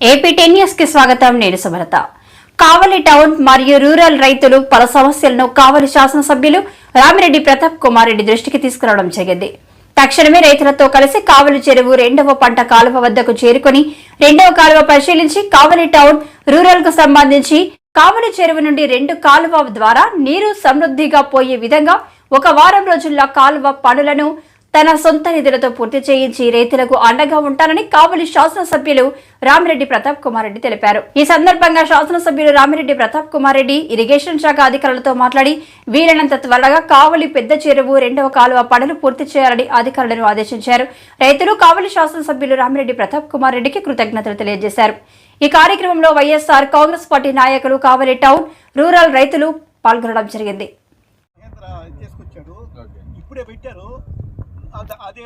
AP టెన్కి స్వాగతం. నేను సుమలత. కావలి టౌన్ మరియు రూరల్ రైతులు పలు సమస్యలను కావలి శాసనసభ్యులు రామిరెడ్డి ప్రతాప్ కుమార్ రెడ్డి దృష్టికి తీసుకురావడం జరిగింది. తక్షణమే రైతులతో కలిసి కావలి చెరువు రెండవ పంట కాలువ వద్దకు చేరుకుని రెండవ కాలువ పరిశీలించి కావలి టౌన్ రూరల్కు సంబంధించి కావలి చెరువు నుండి రెండు కాలువ ద్వారా నీరు సమృద్ధిగా పోయే విధంగా ఒక వారం రోజుల్లో కాలువ పనులను తన సొంత నిధులతో పూర్తి చేయించి రైతులకు అండగా ఉంటానని కావలి శాసనసభ్యులు రామిరెడ్డి ప్రతాప్ కుమార్ రెడ్డి తెలిపారు. ఈ సందర్భంగా శాసనసభ్యులు రామిరెడ్డి ప్రతాప్ కుమార్ రెడ్డి ఇరిగేషన్ శాఖ అధికారులతో మాట్లాడి వీలైనంత త్వరగా కావలి పెద్ద చెరువు రెండవ కాలువ పనులు పూర్తి చేయాలని అధికారులను ఆదేశించారు. రైతులు కావలి శాసనసభ్యులు రామిరెడ్డి ప్రతాప్ కుమార్ రెడ్డికి కృతజ్ఞతలు తెలియజేశారు. ఈ కార్యక్రమంలో వైఎస్ఆర్ కాంగ్రెస్ పార్టీ నాయకులు కావలి టౌన్ రూరల్ రైతులు పాల్గొనడం జరిగింది. ఇప్పుడే పెట్టారు. అద- అదే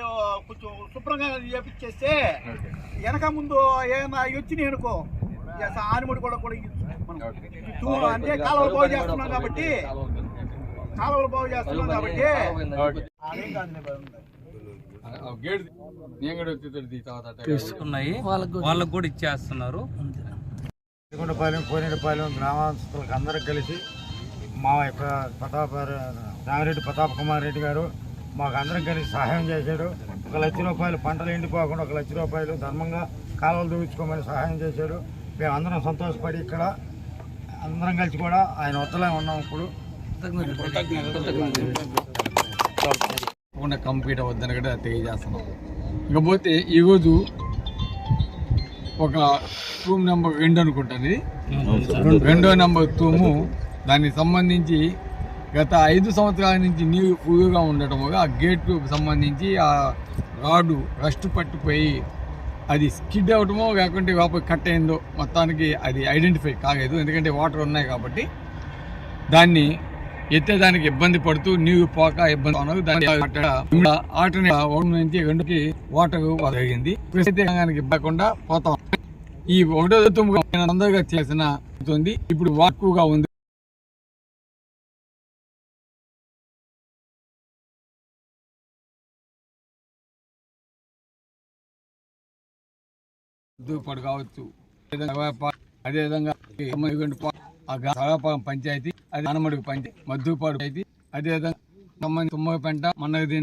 కొంచెం శుభ్రంగా చేపించేస్తే వెనక ముందు ఏమైనా వచ్చినాయి అనుకో ఆనిముడి కూడా కూడా అంటే కాలువలు బాగు చేస్తున్నాం కాబట్టి కాలువలు బాగు చేస్తున్నాం కాబట్టి ఉన్నాయి వాళ్ళకు కూడా ఇచ్చేస్తున్నారు. శ్రీకొండపాలెం కోనేటిపాలెం గ్రామస్తులకు అందరికి కలిసి మా యొక్క ప్రతాప రామిరెడ్డి ప్రతాప్ కుమార్ రెడ్డి గారు మాకు అందరం కలిసి సహాయం చేశాడు. ఒక లక్ష రూపాయలు పంటలు ఎండిపోకుండా ఒక లక్ష రూపాయలు ధర్మంగా కాలువలు దూచుకోమని సహాయం చేశాడు. మేము అందరం సంతోషపడి ఇక్కడ అందరం కలిసి కూడా ఆయన వద్దలే ఉన్నాం ఇప్పుడు. తప్పకుండా కంప్లీట్ అవద్దని కూడా తెలియజేస్తున్నాం. ఇకపోతే ఈరోజు ఒక తూమ్ నెంబర్ రెండు అనుకుంటాను ఇది. రెండో నెంబర్ తూము దానికి సంబంధించి గత ఐదు సంవత్సరాల నుంచి నీరు ఫుల్గా ఉండటం వల్ల ఆ గేట్కు సంబంధించి ఆ రాడు రస్ట్ పట్టిపోయి అది స్కిడ్ అవటమో లేకుంటే లోపలికి కట్ అయిందో మొత్తానికి అది ఐడెంటిఫై కాలేదు. ఎందుకంటే వాటర్ ఉన్నాయి కాబట్టి దాన్ని ఎత్తేదానికి ఇబ్బంది పడుతూ నీరు పోక ఇబ్బంది ఉన్నది దాన్ని ఆటని ఒకటి నుంచి రెండుకి వాటర్ జరిగింది. ప్రస్తుతానికి ఇవ్వకుండా పోతాం. ఈ ఒకటో తొమ్మిది తొందరగా చేసిన ఇప్పుడు వాక్కుగా ఉంది. దూపడు కావచ్చు. అదేవిధంగా- అదేవిధంగా పంచాయతీ అది అనమడుగు పంచాయతీ మద్దుపాడు పంచాయతీ అదేవిధంగా సంబంధించి తుమ్మగపెంట మన్నగది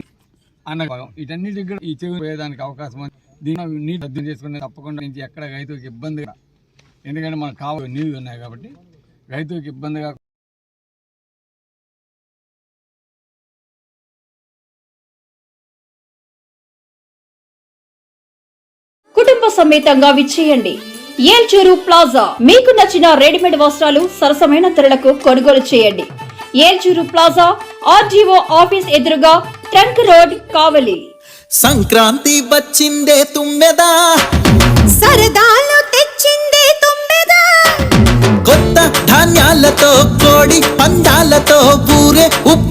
అన్నపాలెం వీటన్నిటికి కూడా ఈ చెరువు పోయేదానికి అవకాశం ఉంది. దీన్ని నీటి అర్థం చేసుకుని తప్పకుండా నుంచి ఎక్కడ రైతులకు ఇబ్బందిగా ఎందుకంటే మనకు కావాలి నీళ్ళు ఉన్నాయి కాబట్టి రైతులకు ఇబ్బందిగా సమేతంగా విచ్చేయండి. ఏల్చూరు ప్లాజా. మీకు నచ్చిన రెడీమేడ్ వస్త్రాలు సరసమైన ధరలకు కొనుగోలు చేయండి. ఏల్చూరు ప్లాజా ఆర్జీఓ ఆఫీస్ ఎదురుగా ట్రంక్ రోడ్ కావలి. సంక్రాంతి వచ్చిందే తుమ్మెదా? సరదాలు తెచ్చిందే తుమ్మెదా? కొత్త ధాన్యాలతో కోడి పందాలతో ఊరే ఉప్పు